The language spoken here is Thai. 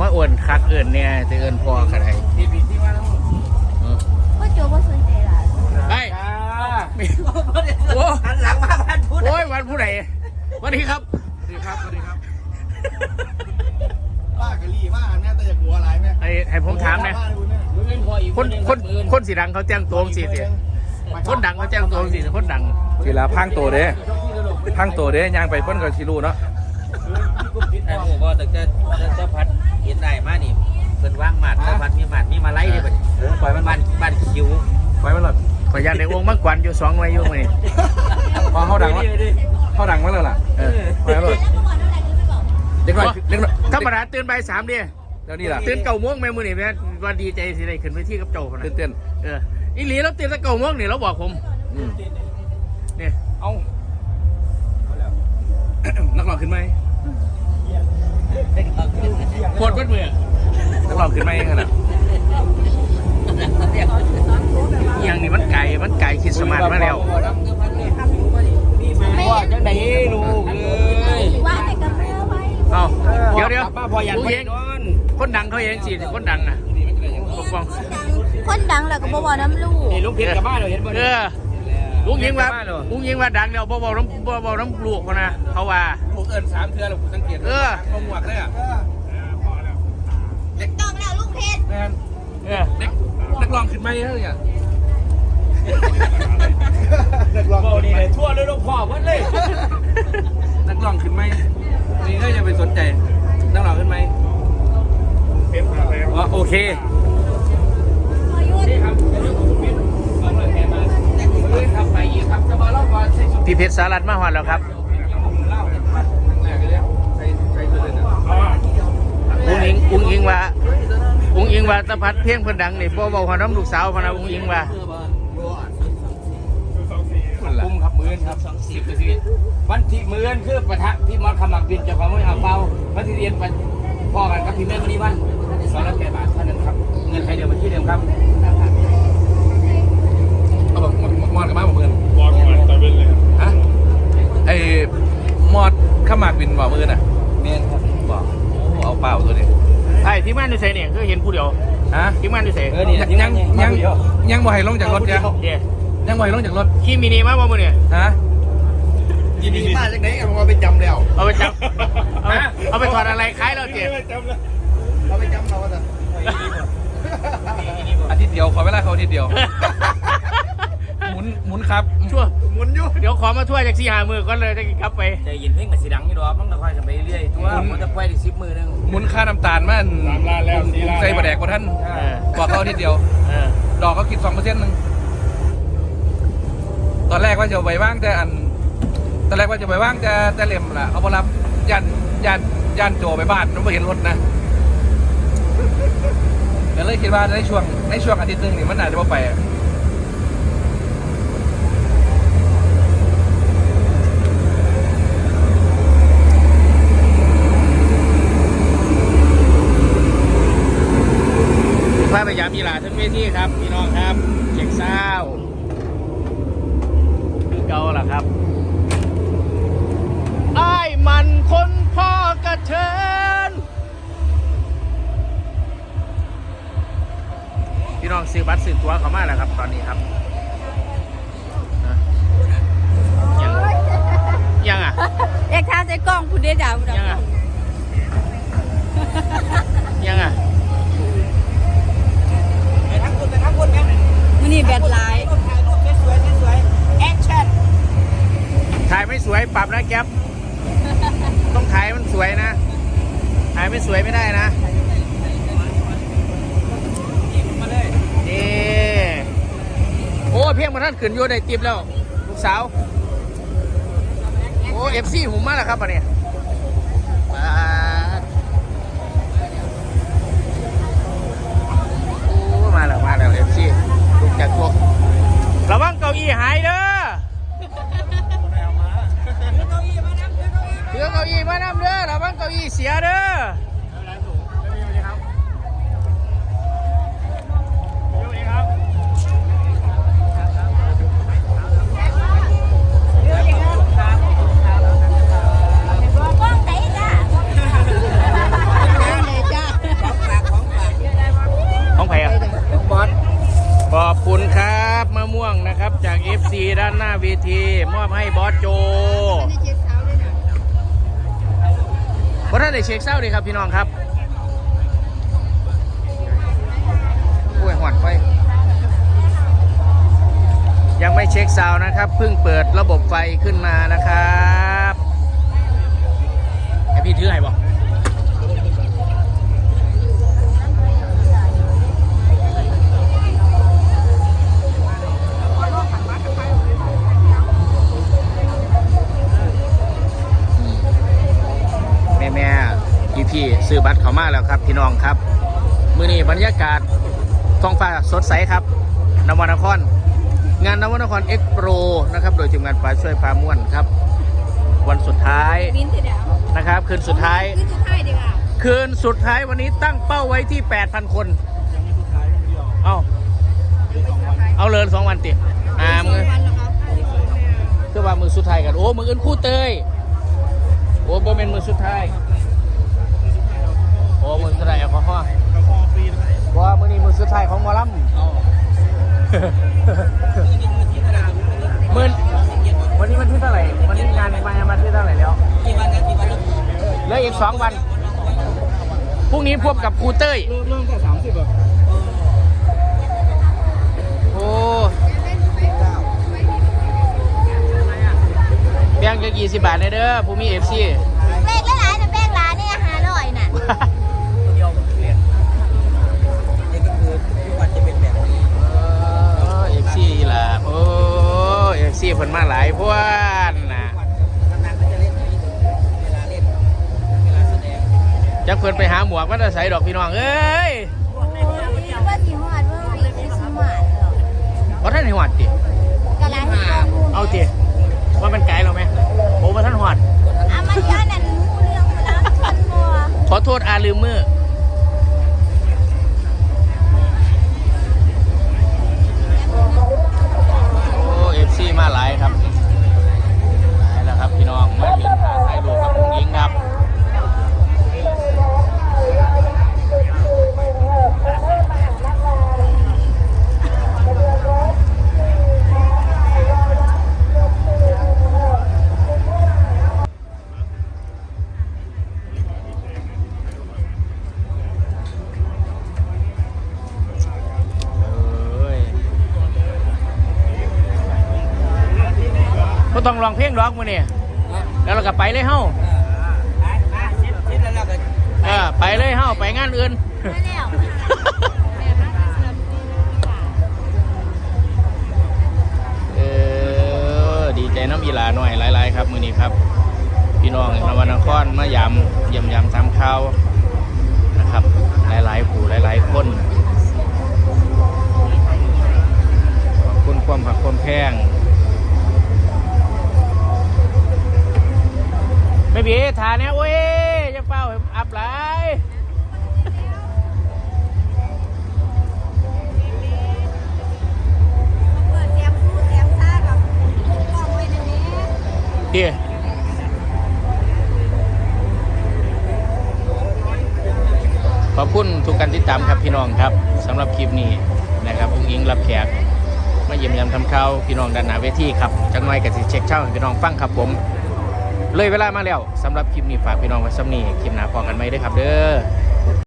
มาอ้วนคักเอื่นเนี่ยแต่เอื่นพอขนาดที่ผิดที่ว่าแล้วพ่อโจว่าสนใจหลานไอ้มีโอ้หันหลังมาพันพูดโอ้ยวันผู้ใดสวัสดีครับสวัสดีครับสวัสดีครับป้ากะลี่มากแม่แต่อยากหัวอะไรแม่ไอ้ให้ผมถามนะมือเงินพออีกคนคนคนสีดังเขาแจ้งตัวสิสิคนดังเขาแจ้งตัวสิคนดังทีละพังตัวเด้พังตัวเด้ย่างไปเพิ่นก็สิรู้เนาะไอ้หมูก็แต่จะจะพัดเห็นได้มานี่เป็นว่างหมัดจะพัดมีหมัดมีมาไล่เนี่ยเป็นปล่อยมันบ้านบ้านคิวปล่อยมันหลอดขอยันในวงมังกรอยู่สองไว้อยู่มั้ยพอเขาดังแล้วเขาดังมาแล้วล่ะเออปล่อยมันหลอดเล็กน้อยเล็กน้อยธรรมดาตื่นบ่ายสามเดิเดี๋ยวนี้ล่ะตื่นเก่าโมงแม่มือนี่แม่วันดีใจสิได้ขึ้นไปที่กับโจพนะตื่นเต้นเอออีหลีเราตื่นแต่เก่าโมงนี่เราบอกผมอืมเนี่ยเอานักร้องขึ้นไหม ปวดวัดมือนักร้องขึ้นไหมขนาดอหย่างนี้มันไก่มันไก่คิดสมานมาแล้วว่าจังไดลูกเลยว่าแต่กับแม่ไว้เอ้าเดี๋ยวเดี๋ยวป้าพอยันผู้ไม่หญิงนอนคนดังเขาเองสิคนดังน่ะปกป้องคนดังแล้วก็บ่บอกน้ำลูกนี่ลูกเพชรกับบ้านเราเห็นบ่เออ ลุงยิงว่าลุงยิงว่าดังแล้วบ่บอกน้ำบ่บอกน้ำลูกเขานะเขาว่าผมเอินสามเทือแล้วผมสังเกตเออมหมวกเลยอะต้องแล้วลูกเพชรแม่นเออเด็กนักร้องขึ้นไหมเฮ้ยอะนักร้องโอ้ขึ้นนี่ไหมเลยทั่วเลยลูกพ่อเพิ่นเลยนักร้องขึ้นไหมนี่ก็อย่าไปสนใจนักร้องขึ้นไหมอ๋อโอเคารัตมาหอดแล้วครับเล่าเนี่ยปัดครั้งแรกเลยเนี่ยใช้ใช้ตัวเลยนะอุ้งอิงอุ้งอิงว่าอุ้งอิงว่าตะพัดเพียงเพิ่นดังนี่บ่บอกว่าน้ำลูกสาวพะนะอุ้งอิงว่ามันละกุมครับมือนครับสองสิบนาทีวันที่มือนคือปะทะพี่มอสขมักบินเจ้าของมืออ่างเปาวันที่เรียนไปพ่อกันกับพี่แม่มณีวันสองร้อยแปดบาทเท่านั้นครับเงินใครเดิมมาที่เดิมครับเอาแบบมอดกับบ้านผมเพื่อนบอลมันตะเวนเลยฮะ ไอ้มอดข้ามหมากบินบ่มือน่ะเมนครับบอกโอ้เอาเปล่าตัวนี้ไอ้ที่มานอยู่ไสเนี่ยคือเห็นผู้เดียวฮะที่มานอยู่ไสเออนี่ยังที่ยันั่งงยังเดียวยังบ่ให้ลงจากรถจ้ะเด้ยังบ่ให้ลงจากรถขี่มินิมาบ่มื้อเนี่ยฮะยินดีมาจากไหนกันผมเอาไปจำแล้ว เอาไปจับเอาไปเอาไปถอดอะไรคล้ายเราเจ๊ไม่จำเลยเอาไปจำเราว่าจะอาทิตย์เดียวขอเวลาเขาอาทิตย์เดียวห มุนหมุนครับชั่วหมุนอยู่เดี๋ยวขอมาทั่วจากสี่หามือก่อนเลยจะกลับไปใจเย็นเพ่งกับสีดังนี่ดอกต้องค่อยกันไปเรื่อยตัวมันจะไปอีกสิบมือนึงหมุนค่าน้ำตาลมันสามล้านแล้วสี่ล้านใส่ประแดกกว่าท่านเออบอกเขาอาทิตย์เดียวเออดอกเขาคิดสองเปอร์เซ็นต์หนึ่งตอนแรกว่าจะเอาไปว่างแต่อันตอนแรกว่าจะไปว่างแต่แต่เหลี่ยมล่ะเขาบอรับยันยันยันโจไปบ้านน้องไม่เห็นรถนะก็เลยคิดว่าในช่วงในช่วงอาทิตย์หนึงนี่มันอาจจะไม่ไปอะ พาไปยามยีหลาทั้งเวทีครับ พี่น้องครับเช็คเศร้าคือเก่าล่ะครับไอ้ายมันคนพ่อกระเทินพี่น้อง ซื้อบัตรซื้อตั๋วเขามาแล้วครับ ตอนนี้ครับนะยังยังอะเอกทานใส่กล้องคุณได้ดาวดายังอะยังอะไปทั้งคนไปทั้งคนกันมื้อนี้แบตหลายถ่ายรูปสวยๆสวยๆแอคชั่นถ่ายไม่สวยปรับนะแก๊ปต้องถ่ายมันสวยนะถ่ายไม่สวยไม่ได้นะ งมาท่านขืนโยได้ติบแล้ว ลูกสาว โอ้เอฟซีหุ่มมาแล้วครับอันนี้ องนะครับจาก FC ด้านหน้าเวที มอบให้บอสโจบอสท่านได้เช็คเศร้าดีครับพี่น้องครับอุ้ยหวัดไฟยังไม่เช็คเซาวนะครับ เพิ่งเปิดระบบไฟขึ้นมานะครับไอพี่ถือไห้บอก ซื้อบัตรเขามาแล้วครับพี่น้องครับ มือนี้บรรยากาศท้องฟ้าสดใสครับนวนคร งานนวนครเอ็กโปรนะครับ โดยทีมงานฟ้าช่วยพาม่วนครับ วันสุดท้ายบินเถอะเดี๋ยวนะครับ คืนสุดท้ายขึ้นสุดท้ายดีกว่าคืนสุดท้ายวันนี้ตั้งเป้าไว้ที่ 8,000 คน เอาเอาเลยสองวันติอ่ามือวันเหรอคะคือว่ามือสุดท้ายกัน โอ้ มืออื่นคู่เตย โอ้โบเมนมือสุดท้าย โอ้มือสุดท้ายแอลกอฮอล์ว่ามือนี้มือสุดท้ายของหมอลำมือวันนี้วันที่เท่าไหร่ วันนี้งานมาวันที่เท่าไหร่แล้วกี่วันนะกี่วันเหลืออีกสองวันพรุ่งนี้พบกับครูเต้ยเริ่มเริ่มก็สามสิบแบบโอ้แบงค์จะกี่สิบบาทเลยเด้อผู้มีเอฟซีแป้งหลายๆนะแป้งหลายเนี่ยหาร่อยน่ะ พิ่นไปหาหมวกมันจะใส่ดอกพี่น้องเอ้ย ก็ต้องร้องเพลงร้องมือนี่แล้วเราก็ไปเลยเฮ้าอ่าเช็ดเช็ดแล้วเราก็เออไปเลยเฮ้าไปงานอื่นไม่แล้วแม่มากเสื่อมเออดีใจน้ำอีหลาหน่อยหลาย ๆ ครับมือนี้ครับ พี่น้องนวนครมายำเยี่ยมยำทำข้าวนะครับ หลาย ๆ ผู้หลาย ๆ คนขอบคุณความผักความแพง ไม่บีทาเนี่ยโอ้ยจะเฝ้าอับไหลยเปิดเสียงฟูเสียงซ่ากับกล้องไว้ในนี้ดีขอบคุณทุกการติดตามครับพี่น้องครับสำหรับคลิปนี้นะครับอุ้งอิงรับแขกมาเยี่ยมยามทำข้าวพี่น้องด้านหน้าเวทีครับจังหน่กับสิเช็คเช่าพี่น้องฟังครับผม เลยเวลามาแล้วสำหรับคลิปนี้ฝากพี่น้องไว้ซ้ำนี้คลิปหน้าพอกันไหมด้วยครับ เด้อ